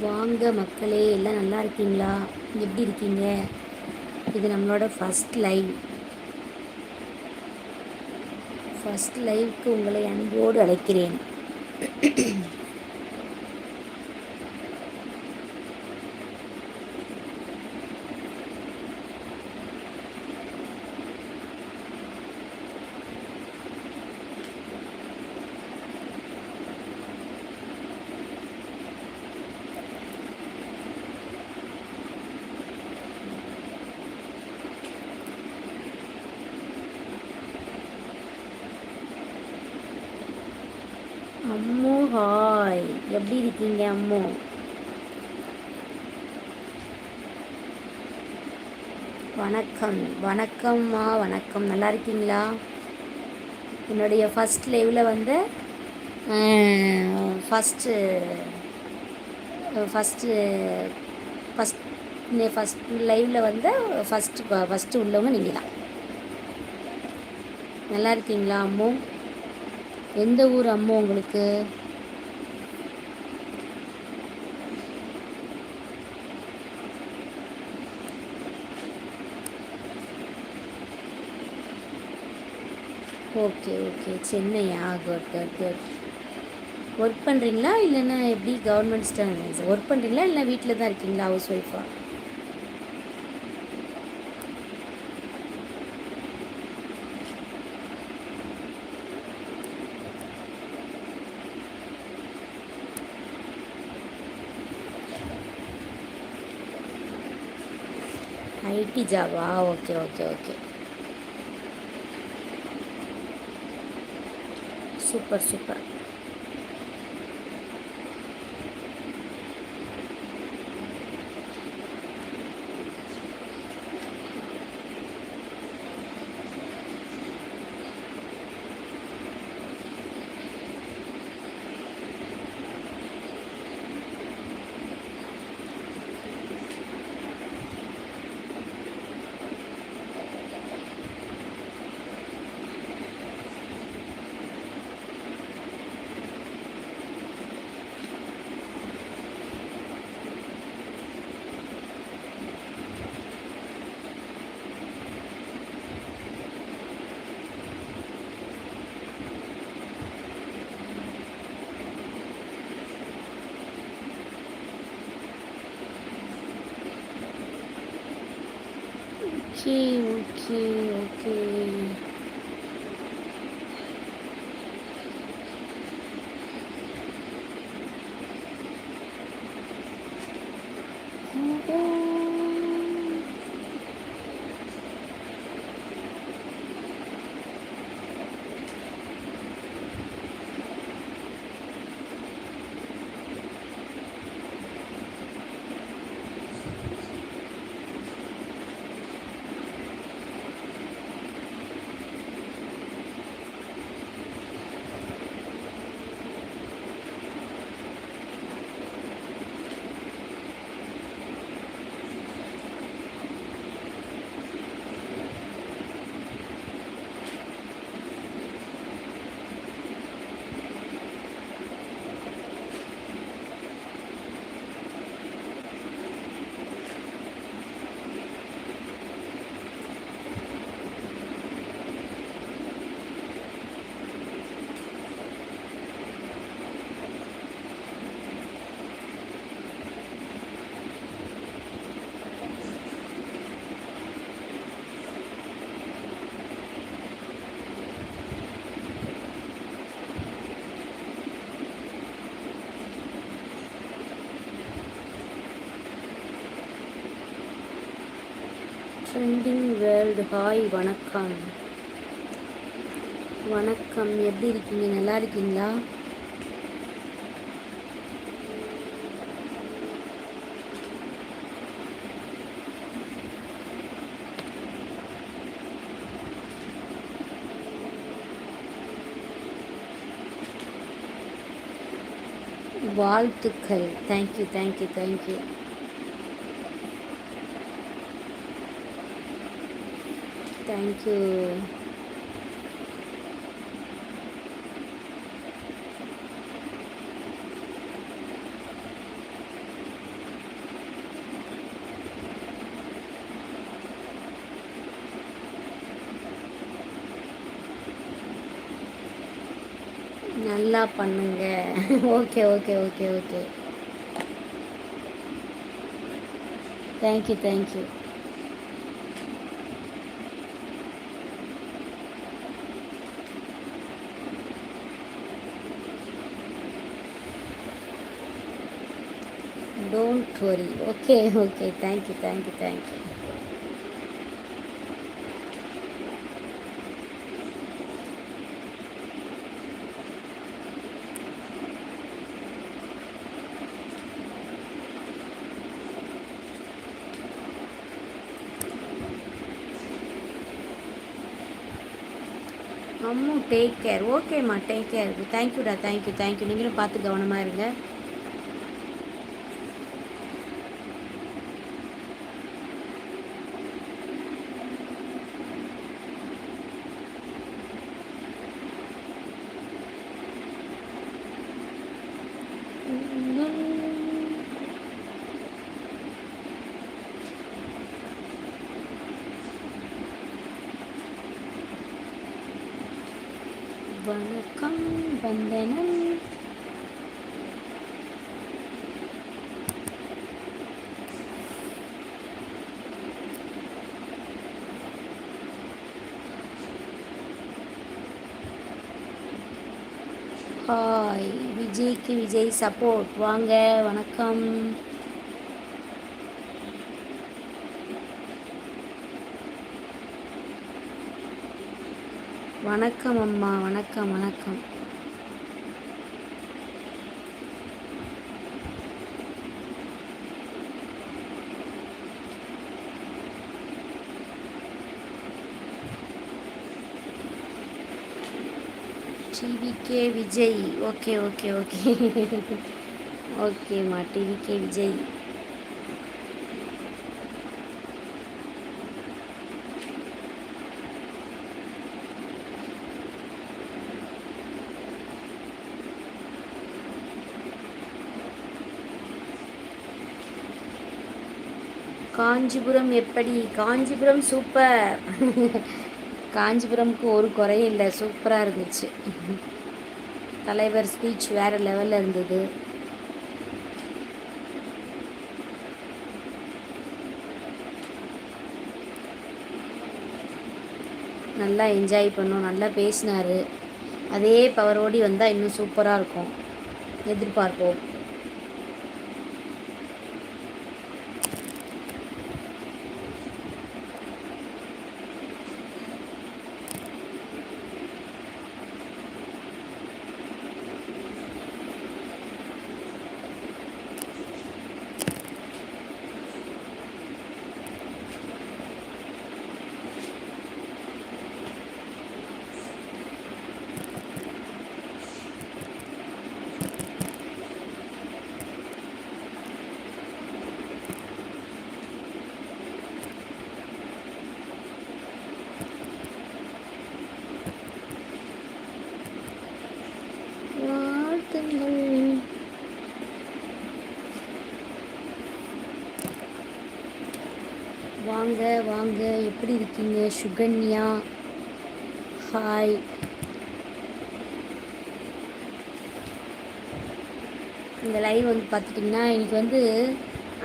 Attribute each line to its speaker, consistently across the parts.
Speaker 1: வாங்க மக்களே எல்லாம் நல்லா இருக்கீங்களா? எப்படி இருக்கீங்க? இது நம்மளோட ஃபஸ்ட் லைவ் ஃபஸ்ட் லைவ்க்கு உங்களை அன்போடு அழைக்கிறேன் அம்மு ஹாய் எப்படி இருக்கீங்க அம்மு? வணக்கம். வணக்கம்மா வணக்கம். நல்லா இருக்கீங்களா? என்னுடைய ஃபஸ்ட் லைவில் வந்து ஃபஸ்ட்டு ஃபஸ்ட்டு ஃபஸ்ட் ஃபஸ்ட் லைவில் வந்து ஃபஸ்ட்டு ஃபஸ்ட்டு உள்ளவங்க நீங்கள் தான். நல்லா இருக்கீங்களா அம்மு? எந்த ஊர் அம்மு உங்களுக்கு? Okay okay. சென்னையா குட் குட் குட் ஒர்க் பண்ணுறீங்களா இல்லைன்னா எப்படி கவர்மெண்ட் ஸ்டாண்ட் ஒர்க் பண்ணுறீங்களா இல்லை வீட்டில் தான் இருக்கீங்களா ஹவுஸ் ஒய்ஃபா IT Java okay okay okay. súper, súper. Super super okay okay okay trending world hi வணக்கம். வணக்கம் எப்படி இருக்கீங்க? நல்லா இருக்கீங்களா? வாழ்த்துக்கள். தேங்க்யூ தேங்க்யூ தேங்க்யூ தேங்க்யூ நல்லா பண்ணுங்க. Okay okay okay okay thank you thank you don't worry okay okay thank you thank you thank you அம்மா டேக் கேர் ஓகேம்மா டேக் கேர் தேங்க்யூடா தேங்க்யூ தேங்க்யூ நீங்களும் பார்த்து கவனமாக இருங்க. வணக்கம் வந்தனம். ஹாய் விஜய்க்கு விஜய் சப்போர்ட் வாங்க வணக்கம். வணக்கம் அம்மா வணக்கம் வணக்கம். TVK Vijay okay okay okay ஓகேம்மா டிவிகே விஜய் காஞ்சிபுரம் எப்படி? காஞ்சிபுரம் சூப்பர். காஞ்சிபுரம்க்கு ஒரு குறையும் இல்லை சூப்பராக இருந்துச்சு. தலைவர் ஸ்பீச் வேறு லெவலில் இருந்தது. நல்லா என்ஜாய் பண்ணோம் நல்லா பேசினார். அதே பவரோடி வந்தால் இன்னும் சூப்பராக இருக்கும். எதிர்பார்ப்போம். வாங்க வாங்க. எப்படி இருக்கீங்க? சுகன்யா. ஹாய் இந்த லைவ் வந்து பார்த்துட்டிங்கன்னா இன்னைக்கு வந்து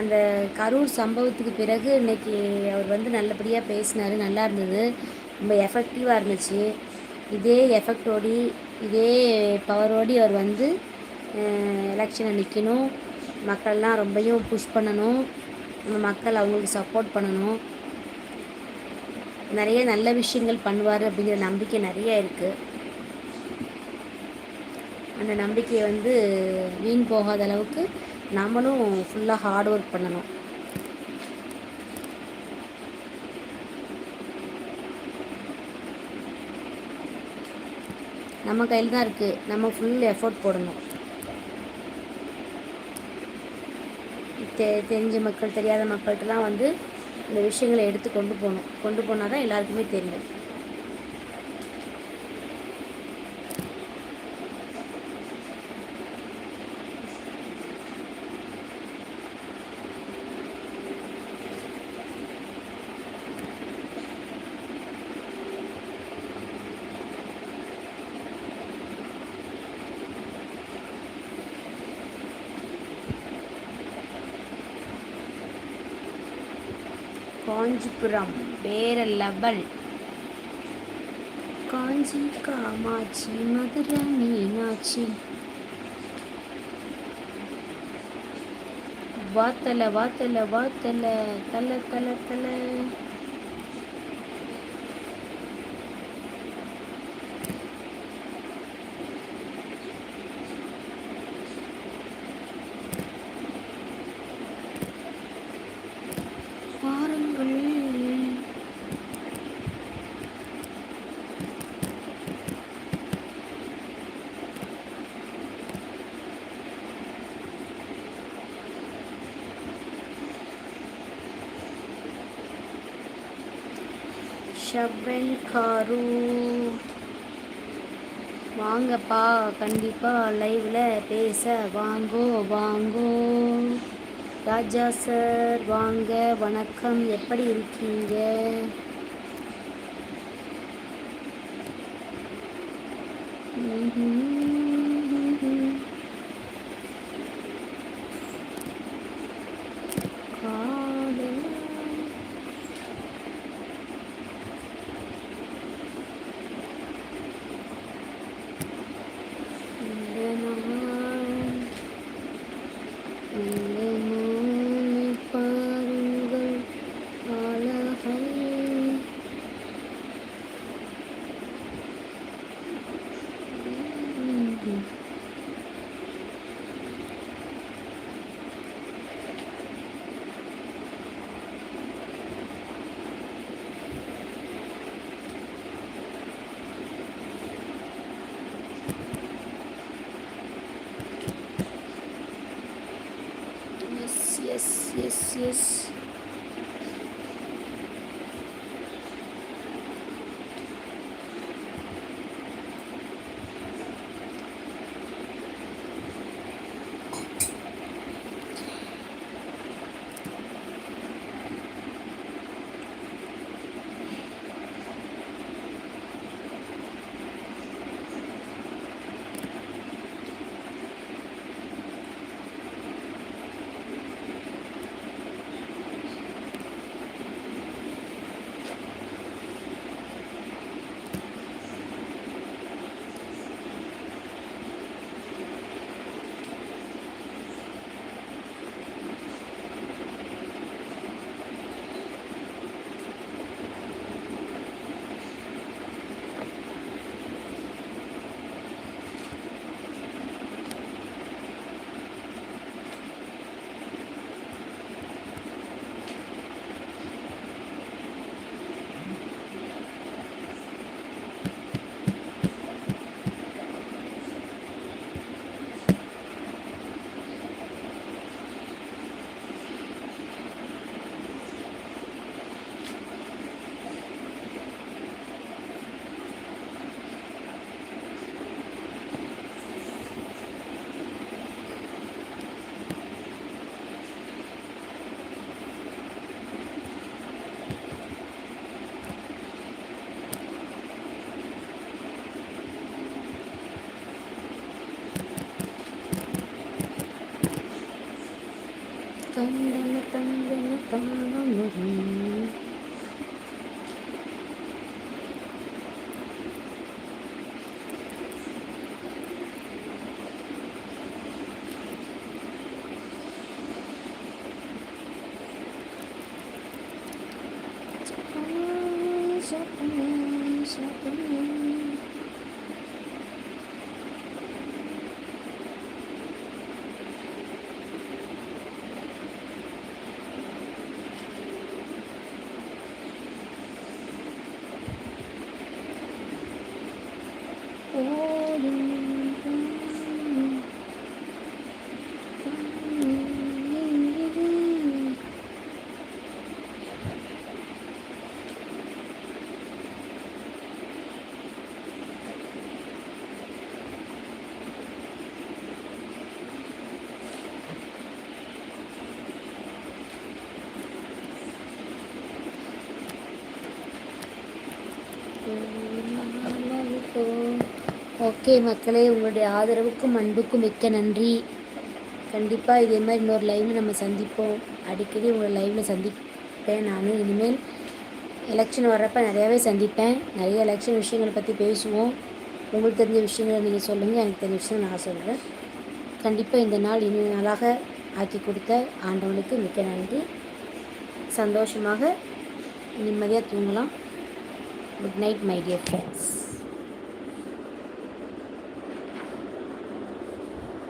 Speaker 1: அந்த கரூர் சம்பவத்துக்கு பிறகு இன்னைக்கு அவர் வந்து நல்லபடியாக பேசினார் நல்லா இருந்தது. ரொம்ப எஃபெக்டிவாக இருந்துச்சு. இதே எஃபெக்டோடி இதே பவரோடி அவர் வந்து எலெக்ஷனை நிற்கணும் மக்கள்லாம் ரொம்பையும் புஷ் பண்ணணும். நம்ம மக்கள் அவங்களுக்கு சப்போர்ட் பண்ணணும். நிறைய நல்ல விஷயங்கள் பண்ணுவார் அப்படிங்கிற நம்பிக்கை நிறைய இருக்குது அந்த நம்பிக்கையை வந்து வீண் போகாத அளவுக்கு நம்மளும் ஃபுல்லாக ஹார்ட் ஒர்க் பண்ணணும். நம்ம கையில் தான் இருக்குது நம்ம ஃபுல் எஃபோர்ட் போடணும். தெ தெரிஞ்ச மக்கள் தெரியாத மக்கள்கிட்டலாம் வந்து இந்த விஷயங்களை எடுத்து கொண்டு போகணும். கொண்டு போனால் தான் எல்லாருக்குமே தெரியும். காஞ்சிபுரம் வேற லெவல் காஞ்சி காமாட்சி மதுரை மீனாட்சி. வாத்தல வாத்தல வாத்தல தலை தல தல. ஷவன் காரு வாங்கப்பா கண்டிப்பாக லைவில் பேச. வாங்கோ வாங்கோ. ராஜா சார் வாங்க. வணக்கம். எப்படி இருக்கீங்க? ம்ஹும். yes yes yes. とんでもとんでもとんでも ஓகே மக்களே உங்களுடைய ஆதரவுக்கும் அன்புக்கும் மிக்க நன்றி. கண்டிப்பாக இதே மாதிரி இன்னொரு லைவில் நம்ம சந்திப்போம். அடிக்கடி உங்களை லைவில் சந்திப்பேன் நானும் நான். இனிமேல் எலெக்ஷன் வர்றப்ப நிறையாவே சந்திப்பேன். நிறைய எலெக்ஷன் விஷயங்களை பற்றி பேசுவோம். உங்களுக்கு தெரிஞ்ச விஷயங்களை நீங்கள் சொல்லுங்கள் எனக்கு தெரிஞ்ச விஷயம் நான் சொல்கிறேன் கண்டிப்பாக இந்த நாள் இனி நாளாக ஆக்கி கொடுத்த ஆண்டவனுக்கு மிக்க நன்றி. சந்தோஷமாக நிம்மதியாக தூங்கலாம். Good night my dear friends